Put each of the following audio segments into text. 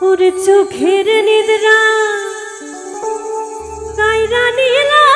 ওর চোখের নিদ্রা গাইরা নিলা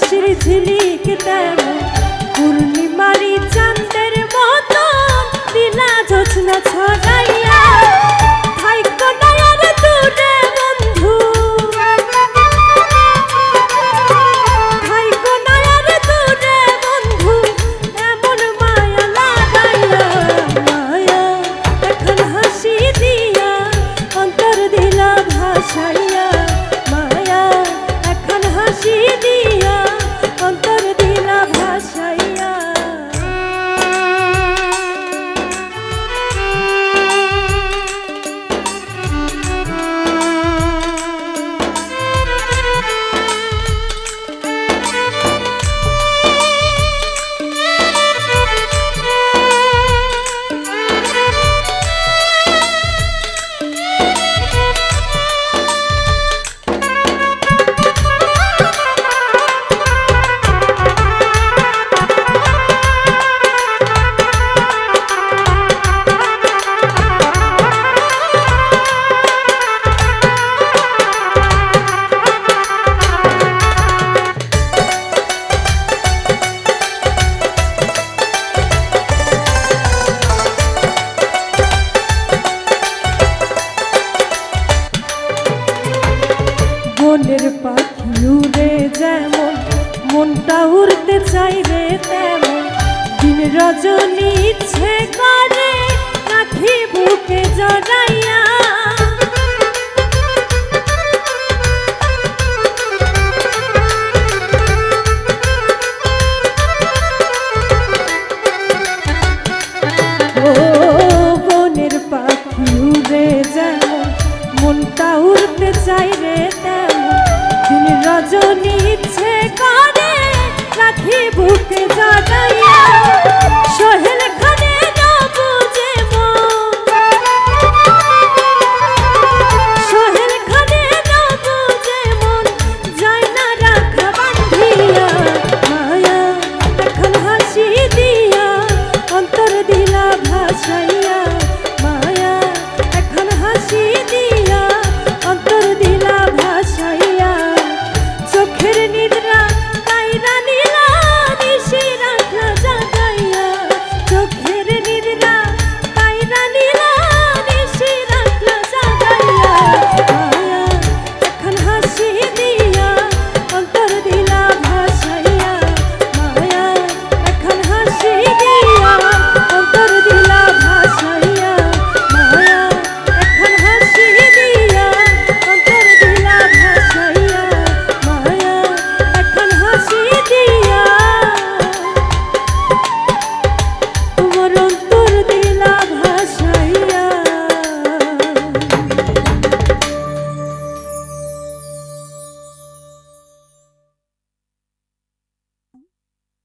হাসির ঝিলি চাই তেমন। দিন রজনী ইচ্ছে করে নাথি বুকে জড়াইয়া। মনটা চাই রে তেমন। রজনী উঠে যাটা